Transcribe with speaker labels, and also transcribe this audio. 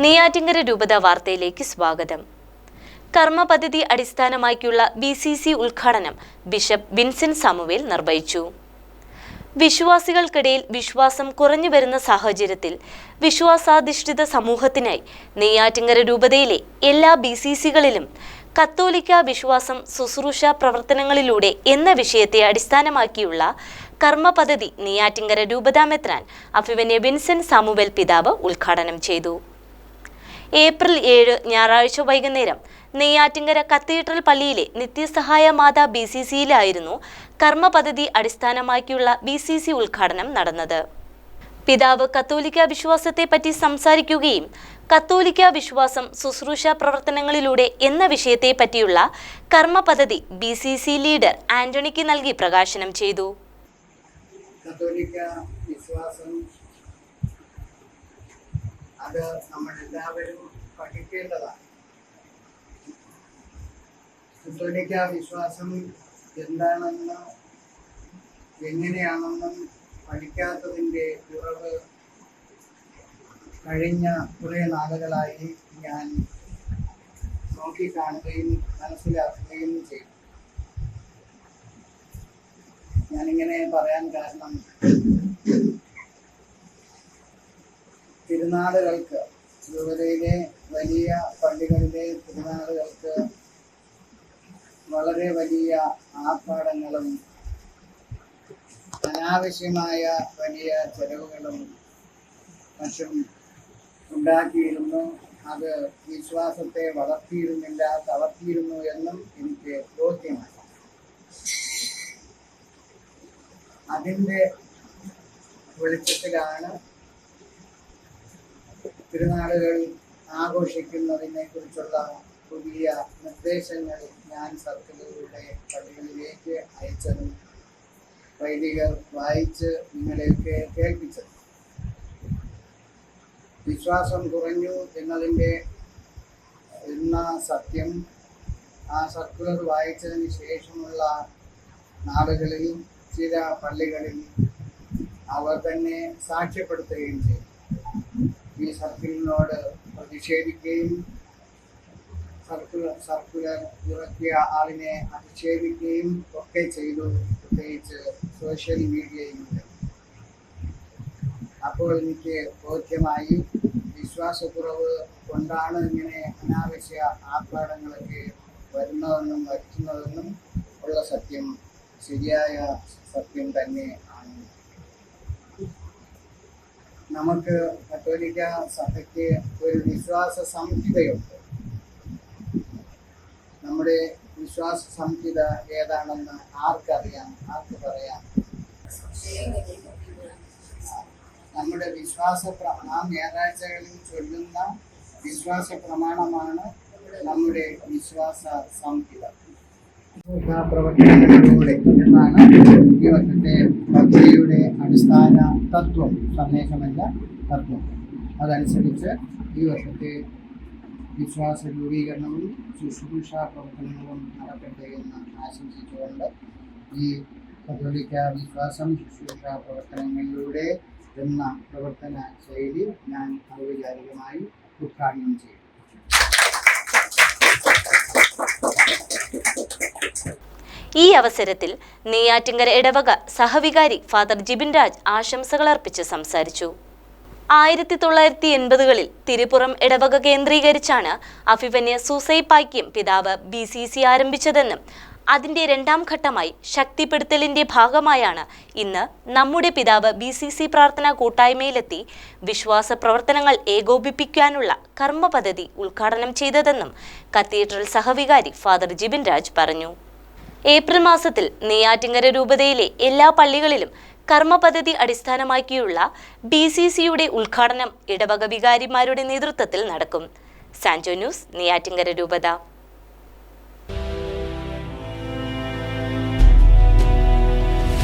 Speaker 1: നെയ്യാറ്റിങ്കര രൂപത വാർത്തയിലേക്ക് സ്വാഗതം. കർമ്മ പദ്ധതി അടിസ്ഥാനമാക്കിയുള്ള ബി സി സി ഉദ്ഘാടനം ബിഷപ്പ് വിൻസെന്റ് സാമുവേൽ നിർവഹിച്ചു. വിശ്വാസികൾക്കിടയിൽ വിശ്വാസം കുറഞ്ഞു വരുന്ന സാഹചര്യത്തിൽ വിശ്വാസാധിഷ്ഠിത സമൂഹത്തിനായി നെയ്യാറ്റിങ്കര രൂപതയിലെ എല്ലാ ബി സി സികളിലും കത്തോലിക്ക വിശ്വാസം ശുശ്രൂഷ പ്രവർത്തനങ്ങളിലൂടെ എന്ന വിഷയത്തെ അടിസ്ഥാനമാക്കിയുള്ള കർമ്മ പദ്ധതി നെയ്യാറ്റിങ്കര രൂപതാമെത്രാൻ അഭിമന്യ വിൻസെന്റ് സാമുവേൽ പിതാവ് ഉദ്ഘാടനം ചെയ്തു. ഏപ്രിൽ ഏഴ് ഞായറാഴ്ച വൈകുന്നേരം. നെയ്യാറ്റിങ്കര കത്തീഡ്രൽ പള്ളിയിലെ നിത്യസഹായ മാതാ ബി സി സിയിലായിരുന്നു കർമ്മ പദ്ധതി അടിസ്ഥാനമാക്കിയുള്ള ബി സി സി ഉദ്ഘാടനം നടന്നത്. പിതാവ് കത്തോലിക്ക വിശ്വാസത്തെ പറ്റി സംസാരിക്കുകയും കത്തോലിക്ക വിശ്വാസം ശുശ്രൂഷ പ്രവർത്തനങ്ങളിലൂടെ എന്ന വിഷയത്തെ പറ്റിയുള്ള കർമ്മ പദ്ധതി ബി സി സി ലീഡർ ആന്റണിക്ക് നൽകി പ്രകാശനം ചെയ്തു.
Speaker 2: കത്തോലിക്ക വിശ്വാസം അത് നമ്മൾ എല്ലാവരും പഠിക്കേണ്ടതാണ് കത്തോലിക്ക വിശ്വാസം എന്താണെന്ന് എങ്ങനെയാണെന്നും പഠിക്കാത്തതിന്റെ കുറവ് കഴിഞ്ഞ കുറേ നാളുകളായി ഞാൻ നോക്കിക്കാണുകയും മനസ്സിലാക്കുകയും ചെയ്തു. ഞാനിങ്ങനെ പറയാൻ കാരണം തിരുനാളുകൾക്ക് രൂപതയിലെ വലിയ പള്ളികളിലെ തിരുനാളുകൾക്ക് വളരെ വലിയ ആർഭാടങ്ങളും അനാവശ്യമായ വലിയ ചെലവുകളും മറ്റും ഉണ്ടാക്കിയിരുന്നു. അത് വിശ്വാസത്തെ വളർത്തിയിരുന്നില്ല തളർത്തിയിരുന്നു എന്നും എനിക്ക് ബോധ്യമായി. അതിന്റെ വെളിച്ചത്തിലാണ് തിരുനാളുകൾ ആഘോഷിക്കുന്നതിനെ കുറിച്ചുള്ള പുതിയ നിർദ്ദേശങ്ങൾ ഞാൻ സർക്കിളിലൂടെ പള്ളികളിലേക്ക് അയച്ചതും വൈദികർ വായിച്ച് നിങ്ങളെയൊക്കെ കേൾപ്പിച്ചത്. വിശ്വാസം കുറഞ്ഞു എന്നതിന്റെ എന്ന സത്യം ആ സർക്കുലർ വായിച്ചതിന് ശേഷമുള്ള നാളുകളിൽ ചില പള്ളികളിൽ അവർ തന്നെ സാക്ഷ്യപ്പെടുത്തുകയും ചെയ്തു. ഈ സർക്കിളിനോട് പ്രതിഷേധിക്കുകയും സർക്കുലർ സർക്കുലർ ഇറക്കിയ ആളിനെ അധിക്ഷേപിക്കുകയും ഒക്കെ ചെയ്തു. പ്രത്യേകിച്ച് സോഷ്യൽ മീഡിയയിലൂടെ അപ്പോൾ എനിക്ക് ബോധ്യമായി വിശ്വാസക്കുറവ് കൊണ്ടാണ് ഇങ്ങനെ അനാവശ്യ ആഹ്ലാദങ്ങളൊക്കെ വരുന്നതെന്നും വരുത്തുന്നതെന്നും ഉള്ള സത്യം ശരിയായ സത്യം തന്നെ നമുക്ക് കത്തോലിക്ക സഭയ്ക്ക് ഒരു വിശ്വാസ സംഹിതയുണ്ട്. നമ്മുടെ വിശ്വാസ സംഹിത ഏതാണെന്ന് ആർക്കറിയാം? ആർക്ക് പറയാം? നമ്മുടെ വിശ്വാസ നാം ഞായറാഴ്ചകളിൽ ചൊല്ലുന്ന വിശ്വാസ പ്രമാണമാണ് നമ്മുടെ വിശ്വാസ സംഹിത. പ്രവർത്തനങ്ങളിലൂടെ എന്നാണ് ഈ വർഷത്തെ ഭക്തിയുടെ അടിസ്ഥാന തത്വം സന്ദേശമല്ല തത്വം. അതനുസരിച്ച് ഈ വർഷത്തെ വിശ്വാസ രൂപീകരണവും ശുശ്രൂഷ പ്രവർത്തനങ്ങളും നടക്കട്ടെ എന്ന് ആശംസിച്ചുകൊണ്ട് ഈ കത്തോലിക്ക വിശ്വാസം ശുശ്രൂഷ പ്രവർത്തനങ്ങളിലൂടെ എന്ന പ്രവർത്തന ശൈലി ഞാൻ ഔപചാരികമായി ഉദ്ഘാടനം ചെയ്തു
Speaker 1: ഈ അവസരത്തിൽ നെയ്യാറ്റിങ്കര ഇടവക സഹവികാരി ഫാദർ ജിബിൻ രാജ് ആശംസകൾ അർപ്പിച്ച് സംസാരിച്ചു. ആയിരത്തി തൊള്ളായിരത്തി എൺപതുകളിൽ തിരുപ്പുറം ഇടവക കേന്ദ്രീകരിച്ചാണ് അഭിപന്യ സൂസൈപ്പാക്യം പിതാവ് ബി സി സി ആരംഭിച്ചതെന്നും അതിന്റെ രണ്ടാം ഘട്ടമായി ശക്തിപ്പെടുത്തലിന്റെ ഭാഗമായാണ് ഇന്ന് നമ്മുടെ പിതാവ് ബി സി സി പ്രാർത്ഥനാ കൂട്ടായ്മയിലെത്തി വിശ്വാസ പ്രവർത്തനങ്ങൾ ഏകോപിപ്പിക്കാനുള്ള കർമ്മ പദ്ധതി ഉദ്ഘാടനം ചെയ്തതെന്നും കത്തീഡ്രൽ സഹവികാരി ഫാദർ ജിബിൻ രാജ് പറഞ്ഞു. ഏപ്രിൽ മാസത്തിൽ നെയ്യാറ്റിങ്കര രൂപതയിലെ എല്ലാ പള്ളികളിലും കർമ്മ പദ്ധതി അടിസ്ഥാനമാക്കിയുള്ള ബി സി സിയുടെ ഉദ്ഘാടനം ഇടവക വികാരിമാരുടെ നേതൃത്വത്തിൽ നടക്കും. സാൻജോ ന്യൂസ് നെയ്യാറ്റിങ്കര രൂപത.